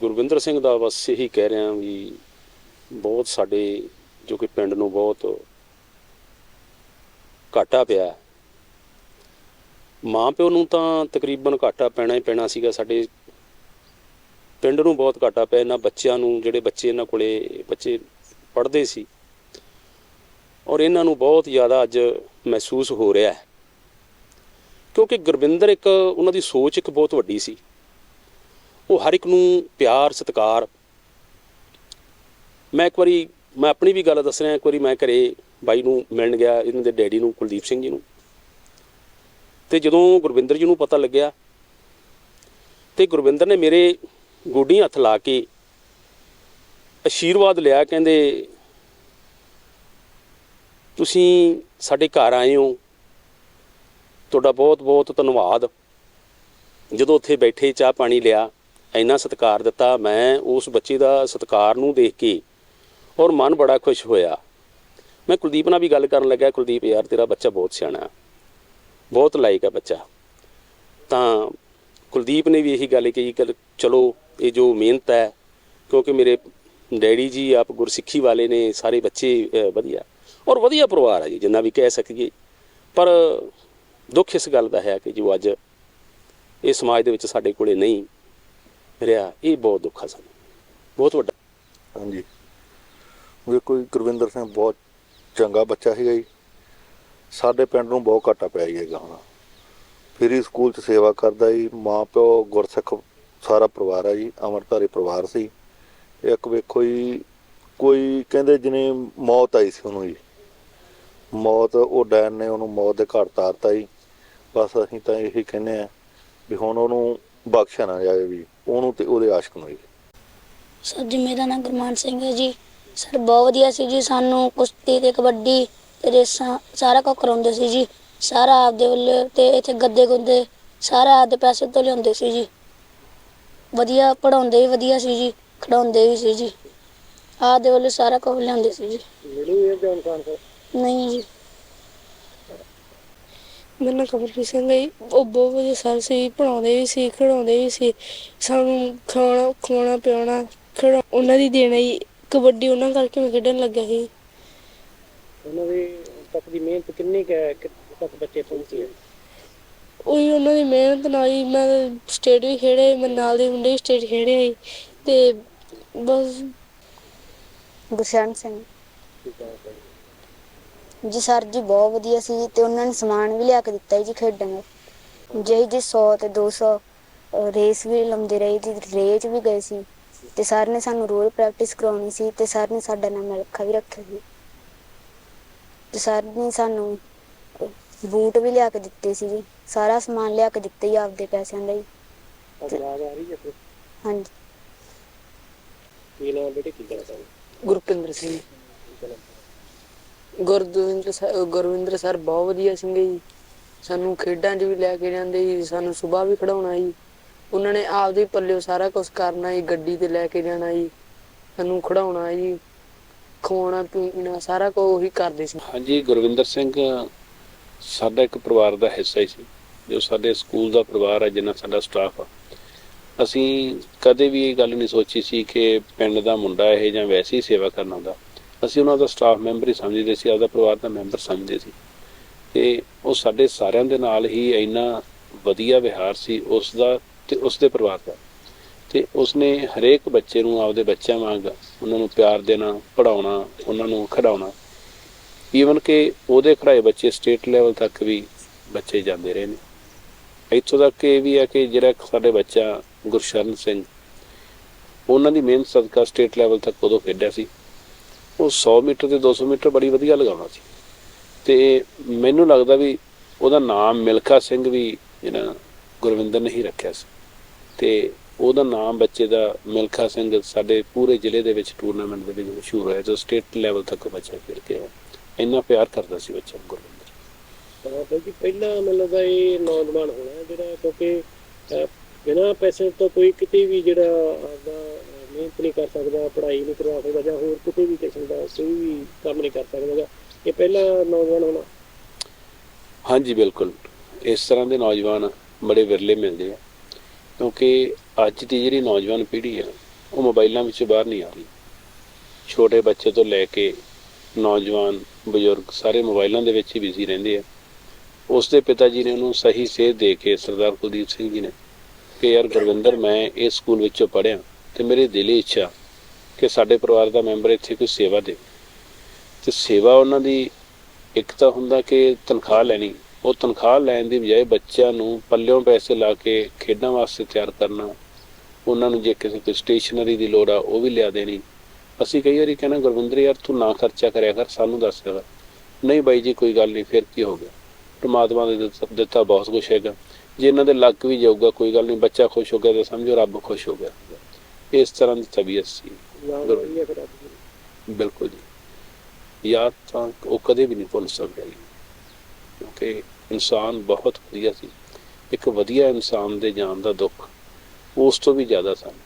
ਗੁਰਵਿੰਦਰ ਸਿੰਘ ਦਾ ਬਸ ਇਹੀ ਕਹਿ ਰਿਹਾ ਵੀ ਬਹੁਤ ਸਾਡੇ, ਜੋ ਕਿ ਪਿੰਡ ਨੂੰ ਬਹੁਤ ਘਾਟਾ ਪਿਆ ਮਾਂ ਪਿਓ ਨੂੰ ਤਾਂ ਤਕਰੀਬਨ ਘਾਟਾ ਪੈਣਾ ਹੀ ਪੈਣਾ ਸੀਗਾ। ਸਾਡੇ ਪਿੰਡ ਨੂੰ ਬਹੁਤ ਘਾਟਾ ਪਿਆ। ਇਹਨਾਂ ਬੱਚਿਆਂ ਨੂੰ, ਜਿਹੜੇ ਬੱਚੇ ਇਹਨਾਂ ਕੋਲੇ ਬੱਚੇ ਪੜ੍ਹਦੇ ਸੀ। ਔਰ ਇਹਨਾਂ ਨੂੰ ਬਹੁਤ ਜ਼ਿਆਦਾ ਅੱਜ ਮਹਿਸੂਸ ਹੋ ਰਿਹਾ ਹੈ। ਕਿਉਂਕਿ ਗੁਰਵਿੰਦਰ ਇੱਕ, ਉਹਨਾਂ ਦੀ ਸੋਚ ਇੱਕ ਬਹੁਤ ਵੱਡੀ ਸੀ। ਉਹ ਹਰ ਇੱਕ ਨੂੰ ਪਿਆਰ, ਸਤਿਕਾਰ। ਮੈਂ ਇੱਕ ਵਾਰੀ, ਮੈਂ ਆਪਣੀ ਵੀ ਗੱਲ ਦੱਸ ਰਿਹਾ, ਇੱਕ ਵਾਰੀ ਮੈਂ ਘਰੇ ਬਾਈ ਨੂੰ ਮਿਲਣ ਗਿਆ, ਇਹਨਾਂ ਦੇ ਡੈਡੀ ਨੂੰ, ਕੁਲਦੀਪ ਸਿੰਘ ਜੀ ਨੂੰ। ਤੇ ਜਦੋਂ ਗੁਰਵਿੰਦਰ ਜੀ ਨੂੰ ਪਤਾ ਲੱਗਿਆ, ਤੇ ਗੁਰਵਿੰਦਰ ਨੇ ਮੇਰੇ ਗੋਡੀ ਹੱਥ ਲਾ ਕੇ ਅਸ਼ੀਰਵਾਦ ਲਿਆ, ਕਹਿੰਦੇ, ਤੁਸੀਂ ਸਾਡੇ ਘਰ ਆਏ ਹੋ। ਤੁਹਾਡਾ ਬਹੁਤ ਬਹੁਤ ਧੰਨਵਾਦ। ਜਦੋਂ ਉੱਥੇ ਬੈਠੇ, ਚਾਹ ਪਾਣੀ ਲਿਆ ਇੰਨਾ ਸਤਿਕਾਰ ਦਿੱਤਾ, ਮੈਂ ਉਸ ਬੱਚੇ ਦਾ ਸਤਿਕਾਰ ਨੂੰ ਦੇਖ ਕੇ ਔਰ ਮਨ ਬੜਾ ਖੁਸ਼ ਹੋਇਆ। ਮੈਂ ਕੁਲਦੀਪ ਨਾਲ ਵੀ ਗੱਲ ਕਰਨ ਲੱਗਾ ਕੁਲਦੀਪ, ਯਾਰ, ਤੇਰਾ ਬੱਚਾ ਬਹੁਤ ਸਿਆਣਾ ਬਹੁਤ ਲਾਇਕ ਹੈ ਬੱਚਾ। ਤਾਂ ਕੁਲਦੀਪ ਨੇ ਵੀ ਇਹੀ ਗੱਲ ਕਹੀ ਕਿ ਚਲੋ, ਇਹ ਜੋ ਮਿਹਨਤ ਹੈ, ਕਿਉਂਕਿ ਮੇਰੇ ਡੈਡੀ ਜੀ, ਆਪ ਗੁਰਸਿੱਖੀ ਵਾਲੇ ਨੇ, ਸਾਰੇ ਬੱਚੇ ਵਧੀਆ। ਔਰ ਵਧੀਆ ਪਰਿਵਾਰ ਹੈ ਜੀ, ਜਿੰਨਾ ਵੀ ਕਹਿ ਸਕੀਏ। ਪਰ ਦੁੱਖ ਇਸ ਗੱਲ ਦਾ ਹੈ ਕਿ ਜੋ ਅੱਜ ਇਹ ਸਮਾਜ ਦੇ ਵਿੱਚ ਸਾਡੇ ਕੋਲੇ ਨਹੀਂ ਰਿਹਾ, ਇਹ ਬਹੁਤ ਦੁੱਖ ਆ ਸਾਨੂੰ। ਬਹੁਤ ਵੱਡਾ। ਹਾਂਜੀ। ਵੇਖੋ ਜੀ ਗੁਰਵਿੰਦਰ ਸਿੰਘ ਬਹੁਤ ਚੰਗਾ ਬੱਚਾ ਸੀਗਾ ਜੀ। ਸਾਡੇ ਪਿੰਡ ਨੂੰ ਬਹੁਤ ਘਾਟਾ ਪਿਆ ਜੀ ਹੈਗਾ ਹੁਣ। ਫਿਰ ਹੀ ਸਕੂਲ 'ਚ ਸੇਵਾ ਕਰਦਾ ਜੀ। ਮਾਂ ਪਿਓ, ਗੁਰਸਿੱਖ ਸਾਰਾ ਪਰਿਵਾਰ ਹੈ ਜੀ। ਅਮਰਤਾਰੀ ਪਰਿਵਾਰ ਸੀ। ਇੱਕ ਵੇਖੋ ਜੀ, ਕੋਈ ਕਹਿੰਦੇ ਜਿਹਨੇ ਮੌਤ ਆਈ ਸੀ ਉਹਨੂੰ ਜੀ। ਮੌਤ, ਉਹ ਡੈਨ ਨੇ ਉਹਨੂੰ ਮੌਤ ਦੇ ਘਾਟ ਤਾਰਤਾ ਜੀ। ਬਸ ਅਸੀਂ ਤਾਂ ਇਹੀ ਕਹਿੰਦੇ ਆ ਵੀ ਹੁਣ ਉਹਨੂੰ ਬਖਸ਼ਿਆ ਨਾ ਜਾਵੇ ਵੀ। ਉਹਨੂੰ ਤੇ ਉਹਦੇ ਆਸ਼ਕ ਨੂੰ ਜੀ ਸਰ ਜੀ ਮੇਰਾ ਨਾਮ ਗੁਰਮਾਨ ਸਿੰਘ ਹੈ ਜੀ। ਸਰ ਬਹੁਤ ਵਧੀਆ ਸੀ ਜੀ ਸਾਨੂੰ ਕੁਸ਼ਤੀ ਤੇ ਕਬੱਡੀ ਤੇ ਰੇਸਾਂ ਸਾਰਾ ਕੁਝ ਕਰਾਉਂਦੇ ਸੀ ਜੀ। ਸਾਰਾ ਆਪਦੇ ਵੱਲੋਂ ਤੇ ਇੱਥੇ ਗੱਦੇ ਗੁੱਦੇ ਸਾਰਾ ਆਪਦੇ ਪੈਸੇ ਤੋਂ ਲਿਆਉਂਦੇ ਸੀ ਜੀ। ਵਧੀਆ ਪੜਾਉਂਦੇ ਵੀ ਵਧੀਆ ਸੀ ਜੀ ਖਿਡਾਉਂਦੇ ਵੀ ਸੀ ਜੀ। ਆਪਦੇ ਵੱਲੋਂ ਸਾਰਾ ਕੁਝ ਲਿਆਉਂਦੇ ਸੀ ਜੀ। ਨਹੀਂ ਜੀ। ਮੇਰਾ ਨਾਮ ਕਮਲਪ੍ਰੀਤ ਸਿੰਘ ਹੈ ਜੀ। ਉਹ ਬਹੁਤ ਵਧੀਆ ਸਰ ਸੀ ਪੜਾਉਂਦੇ ਵੀ ਸੀ ਖਿਡਾਉਂਦੇ ਵੀ ਸੀ। ਸਾਨੂੰ ਖਾਣਾ ਖਵਾਉਣਾ ਪਿਆਉਣਾ ਖਿਡਾ ਉਹਨਾਂ ਦੀ ਦੇਣਾ ਹੀ ਕਬੱਡੀ ਉਹਨਾਂ ਕਰਕੇ ਮੈਂ ਖੇਡਣ ਲੱਗਿਆ ਸੀ। ਉਹਨਾਂ ਦੇ ਤੱਕ ਦੀ ਮਿਹਨਤ ਕਿੰਨੀ ਕੁ ਹੈ ਤੱਕ ਬੱਚੇ ਪਹੁੰਚੇ ਹੈ? ਉਹੀ ਉਹਨਾਂ ਦੀ ਮਿਹਨਤ ਨਾਲ ਹੀ ਮੈਂ ਸਟੇਟ ਵੀ ਖੇਡੇ ਮੈਂ ਨਾਲ ਦੇ ਮੁੰਡੇ ਵੀ ਸਟੇਟ ਖੇਡੇ ਸੀ। ਤੇ ਬਸ ਗੁਰਸ਼ਰਨ ਸਿੰਘ। ਜੀ ਸਰ ਜੀ ਬਹੁਤ ਵਧੀਆ ਸੀ ਤੇ ਉਹਨਾਂ ਨੇ ਸਮਾਨ ਵੀ ਲਿਆ ਕੇ ਦਿੱਤਾ ਜੀ ਖੇਡਣ ਨੂੰ। ਜਿਹੀ ਜੀ 100 ਤੇ 200 ਅਹ ਰੇਸ ਵੀ ਲਾਉਂਦੇ ਰਹੇ ਜੀ ਰੇਸ ਵੀ ਗਏ ਸੀ। ਤੇ ਸਰ ਨੇ ਸਾਨੂੰ ਰੋਜ਼ ਪ੍ਰੈਕਟਿਸ ਕਰਾਉਣੀ ਸੀ ਤੇ ਸਰ ਨੇ ਸਾਡਾ ਨਾਮ ਰੱਖਾ ਵੀ ਰੱਖਿਆ ਸੀ ਤੇ ਸਰ ਨੇ ਸਾਨੂੰ ਬੂਟ ਵੀ ਲਿਆ ਕੇ ਦਿੱਤੇ ਸੀ ਜੀ। ਸਾਰਾ ਸਮਾਨ ਲਿਆ ਕੇ ਦਿੱਤਾ ਜੀ ਆਪਦੇ ਪੈਸਿਆਂ ਦਾ ਜੀ। ਆਵਾਜ਼ ਆ ਰਹੀ ਹੈ ਫਿਰ ਹਾਂਜੀ। ਕੀ ਨਾਮ ਬੇਟੇ? ਕੀ ਕਰਦਾ ਗੁਰਪਿੰਦਰ ਸਿੰਘ। ਗੁਰਦਵਿੰਦਰ ਸਰ ਗੁਰਵਿੰਦਰ ਸਰ ਬਹੁਤ ਵਧੀਆ ਸੀਗੇ ਜੀ। ਸਾਨੂੰ ਖੇਡਾਂ 'ਚ ਵੀ ਲੈ ਕੇ ਜਾਂਦੇ ਜੀ, ਸਾਨੂੰ ਸਵੇਰ ਵੀ ਖੜਾਉਣਾ ਜੀ। ਉਹਨਾਂ ਨੇ ਆਪਦੇ ਪੱਲਿਓ ਸਾਰਾ ਕੁਝ ਕਰਨਾ ਜੀ, ਗੱਡੀ ਤੇ ਲੈ ਕੇ ਜਾਣਾ ਜੀ, ਸਾਨੂੰ ਖੜਾਉਣਾ ਜੀ, ਖਵਾਉਣਾ, ਪੀਣਾ, ਸਾਰਾ ਕੁਝ ਉਹੀ ਕਰਦੇ ਸੀ। ਹਾਂਜੀ, ਗੁਰਵਿੰਦਰ ਸਿੰਘ, ਸਾਡਾ ਇੱਕ ਪਰਿਵਾਰ ਦਾ ਹਿੱਸਾ ਹੀ ਸੀ। ਜੋ ਸਾਡੇ ਸਕੂਲ ਦਾ ਪਰਿਵਾਰ ਹੈ, ਜਿੰਨਾ ਸਾਡਾ ਸਟਾਫ ਆ। ਅਸੀਂ ਕਦੇ ਵੀ ਇਹ ਗੱਲ ਨਹੀਂ ਸੋਚੀ ਸੀ ਕਿ ਪਿੰਡ ਦਾ ਮੁੰਡਾ ਇਹ ਜਾਂ ਵੈਸੇ ਸੇਵਾ ਕਰਨ ਆਉਂਦਾ। ਅਸੀਂ ਉਹਨਾਂ ਦਾ ਸਟਾਫ ਮੈਂਬਰ ਹੀ ਸਮਝਦੇ ਸੀ, ਆਪਦਾ ਪਰਿਵਾਰ ਦਾ ਮੈਂਬਰ ਸਮਝਦੇ ਸੀ। ਤੇ ਉਹ ਸਾਡੇ ਸਾਰਿਆਂ ਦੇ ਨਾਲ ਹੀ ਇੰਨਾ ਵਧੀਆ ਵਿਹਾਰ ਸੀ, ਉਸ ਦਾ ਤੇ ਉਸ ਦੇ ਪਰਿਵਾਰ ਦਾ। ਤੇ ਉਸਨੇ ਹਰੇਕ ਬੱਚੇ ਨੂੰ ਆਪਦੇ ਬੱਚਿਆਂ ਵਾਂਗ ਉਹਨਾਂ ਨੂੰ ਪਿਆਰ ਦੇਣਾ ਪੜਾਉਣਾ ਉਹਨਾਂ ਨੂੰ ਖਿਡਾਉਣਾ। ਈਵਨ ਕਿ ਉਹਦੇ ਖੜਾਏ ਬੱਚੇ ਸਟੇਟ ਲੈਵਲ ਤੱਕ ਵੀ ਬੱਚੇ ਜਾਂਦੇ ਰਹੇ ਨੇ। ਇੱਥੋਂ ਤੱਕ ਇਹ ਵੀ ਹੈ ਕਿ ਜਿਹੜਾ ਸਾਡੇ ਬੱਚਾ ਗੁਰਸ਼ਰਨ ਸਿੰਘ, ਉਹਨਾਂ ਦੀ ਮਿਹਨਤ ਸਦਕਾ ਸਟੇਟ ਲੈਵਲ ਤੱਕ ਉਦੋਂ ਖੇਡਿਆ ਸੀ। ਉਹ 100 ਮੀਟਰ ਤੇ 200 ਮੀਟਰ ਬੜੀ ਵਧੀਆ ਲਗਾਉਣਾ ਸੀ। ਤੇ ਮੈਨੂੰ ਲੱਗਦਾ ਵੀ ਉਹਦਾ ਨਾਮ ਮਿਲਖਾ ਸਿੰਘ ਵੀ ਜਿਹੜਾ ਗੁਰਵਿੰਦਰ ਨੇ ਹੀ ਰੱਖਿਆ ਸੀ। ਤੇ ਉਹਦਾ ਨਾਮ ਬੱਚੇ ਦਾ ਮਿਲਖਾ ਸਿੰਘ ਸਾਡੇ ਪੂਰੇ ਜ਼ਿਲ੍ਹੇ ਦੇ ਵਿੱਚ ਟੂਰਨਾਮੈਂਟ ਦੇ ਵਿੱਚ ਮਸ਼ਹੂਰ ਹੋਇਆ, ਜੋ ਸਟੇਟ ਲੈਵਲ ਤੱਕ ਬੱਚਾ ਖੇਡ ਕੇ ਆਇਆ। ਇੰਨਾ ਪਿਆਰ ਕਰਦਾ ਸੀ ਬੱਚਾ ਗੁਰਵਿੰਦਰ। ਤਾਂ ਬਲਕਿ ਪਹਿਲਾਂ ਮੈਨੂੰ ਲੱਗਦਾ ਇਹ ਨੌਜਵਾਨ ਹੋਣਾ ਜਿਹੜਾ ਕਿਉਂਕਿ ਬਿਨਾਂ ਪੈਸੇ ਤੋਂ ਕੋਈ ਕਿਤੇ ਵੀ ਜਿਹੜਾ ਆਪਦਾ ਮਿਹਨਤ ਨਹੀਂ ਕਰ ਸਕਦਾ, ਪੜ੍ਹਾਈ ਨਹੀਂ ਕਰਵਾ ਸਕਦਾ ਜਾਂ ਹੋਰ ਕਿਤੇ ਵੀ ਕਿਸਮ ਦਾ ਕੋਈ ਵੀ ਕੰਮ ਨਹੀਂ ਕਰ ਸਕਦਾ ਇਹ ਪਹਿਲਾ ਨੌਜਵਾਨ ਹੋਣਾ। ਹਾਂਜੀ, ਬਿਲਕੁਲ। ਇਸ ਤਰ੍ਹਾਂ ਦੇ ਨੌਜਵਾਨ ਬੜੇ ਵਿਰਲੇ ਮਿਲਦੇ ਆ, ਕਿਉਂਕਿ ਅੱਜ ਦੀ ਜਿਹੜੀ ਨੌਜਵਾਨ ਪੀੜ੍ਹੀ ਆ, ਉਹ ਮੋਬਾਈਲਾਂ ਵਿੱਚ ਬਾਹਰ ਨਹੀਂ ਆ ਰਹੀ। ਛੋਟੇ ਬੱਚੇ ਤੋਂ ਲੈ ਕੇ ਨੌਜਵਾਨ, ਬਜ਼ੁਰਗ ਸਾਰੇ ਮੋਬਾਈਲਾਂ ਦੇ ਵਿੱਚ ਹੀ ਬਿਜ਼ੀ ਰਹਿੰਦੇ ਆ। ਉਸ ਦੇ ਪਿਤਾ ਜੀ ਨੇ ਉਹਨੂੰ ਸਹੀ ਸੇਧ ਦੇ ਕੇ ਸਰਦਾਰ ਕੁਲਦੀਪ ਸਿੰਘ ਜੀ ਨੇ ਕਿ ਯਾਰ ਗੁਰਵਿੰਦਰ, ਮੈਂ ਇਸ ਸਕੂਲ ਵਿੱਚੋਂ ਪੜ੍ਹਿਆ। ਤੇ ਮੇਰੇ ਦਿਲੀ ਇੱਛਾ ਕਿ ਸਾਡੇ ਪਰਿਵਾਰ ਦਾ ਮੈਂਬਰ ਇੱਥੇ ਕੋਈ ਸੇਵਾ ਦੇ। ਤੇ ਸੇਵਾ ਉਹਨਾਂ ਦੀ ਇੱਕ ਤਾਂ ਹੁੰਦਾ ਕਿ ਤਨਖਾਹ ਲੈਣੀ, ਉਹ ਤਨਖਾਹ ਲੈਣ ਦੀ ਬਜਾਏ ਬੱਚਿਆਂ ਨੂੰ ਪੱਲਿਓਂ ਪੈਸੇ ਲਾ ਕੇ ਖੇਡਾਂ ਵਾਸਤੇ ਤਿਆਰ ਕਰਨਾ, ਉਹਨਾਂ ਨੂੰ ਜੇ ਕਿਸੇ ਕੋਈ ਸਟੇਸ਼ਨਰੀ ਦੀ ਲੋੜ ਆ, ਉਹ ਵੀ ਲਿਆ ਦੇਣੀ। ਅਸੀਂ ਕਈ ਵਾਰੀ ਕਹਿੰਦੇ ਗੁਰਵਿੰਦਰ ਯਾਰ, ਤੂੰ ਨਾ ਖਰਚਾ ਕਰਿਆ ਕਰ, ਸਾਨੂੰ ਦੱਸ ਦਿਆ ਨਹੀਂ ਬਾਈ ਜੀ, ਕੋਈ ਗੱਲ ਨਹੀਂ, ਫਿਰ ਕੀ ਹੋ ਗਿਆ? ਪਰਮਾਤਮਾ ਦੇ ਦਿੱਤਾ- ਦਿੱਤਾ ਬਹੁਤ ਕੁਝ ਹੈਗਾ। ਜੇ ਇਹਨਾਂ ਦੇ ਲੱਗ ਵੀ ਜਾਊਗਾ, ਕੋਈ ਗੱਲ ਨਹੀਂ, ਬੱਚਾ ਖੁਸ਼ ਹੋ ਗਿਆ ਤਾਂ ਸਮਝੋ, ਰੱਬ ਖੁਸ਼ ਹੋ ਗਿਆ। ਇਸ ਤਰ੍ਹਾਂ ਦੀ ਤਬੀਅਤ ਸੀ। ਬਿਲਕੁਲ ਜੀ। ਯਾਦ ਤਾਂ ਉਹ ਕਦੇ ਵੀ ਨਹੀਂ ਭੁੱਲ ਸਕਦਾ ਕਿਉਂਕਿ ਇਨਸਾਨ ਬਹੁਤ ਵਧੀਆ ਸੀ। ਇੱਕ ਵਧੀਆ ਇਨਸਾਨ ਦੇ ਜਾਣ ਦਾ ਦੁੱਖ ਉਸ ਤੋਂ ਵੀ ਜ਼ਿਆਦਾ ਸਨ।